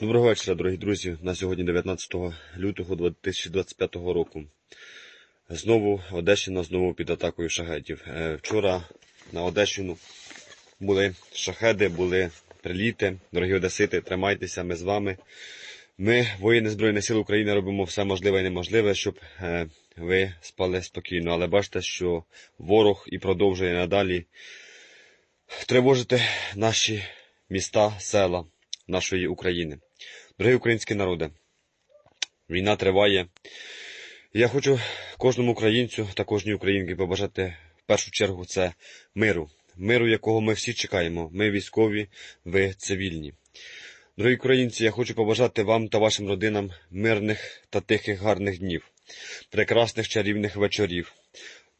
Доброго вечора, дорогі друзі. На сьогодні 19 лютого 2025 року. Знову Одещина знову під атакою шахетів. Е, Вчора на Одещину були шахеди, були приліти. Дорогі одесити, тримайтеся, ми з вами. Ми, воїни Збройних сил України, робимо все можливе і неможливе, щоб е, ви спали спокійно. Але бачите, що ворог і продовжує надалі тривожити наші міста, села нашої України. Дорогі українські народи, війна триває. Я хочу кожному українцю та кожній українці побажати в першу чергу це миру. Миру, якого ми всі чекаємо. Ми військові, ви цивільні. Дорогі українці, я хочу побажати вам та вашим родинам мирних та тихих гарних днів, прекрасних чарівних вечорів,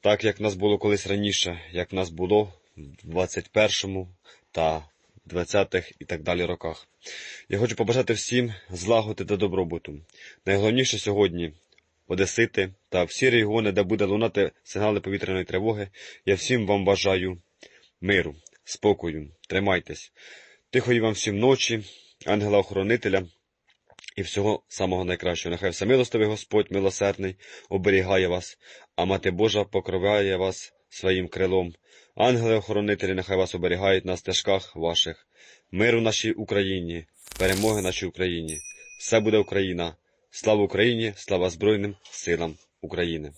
так як нас було колись раніше, як нас було в 21-му та 20-х і так далі роках. Я хочу побажати всім злагоди та добробуту. Найголовніше сьогодні Одесити та всі регіони, де буде лунати сигнали повітряної тривоги, я всім вам бажаю миру, спокою, тримайтесь. Тихої вам всім ночі, ангела-охоронителя і всього самого найкращого. Нехай всемилостивий Господь милосердний оберігає вас, а Мати Божа покриває вас своїм крилом. Ангели-охоронителі нехай вас оберігають на стежках ваших. Миру нашій Україні, перемоги нашій Україні. Все буде Україна. Слава Україні, слава Збройним силам України.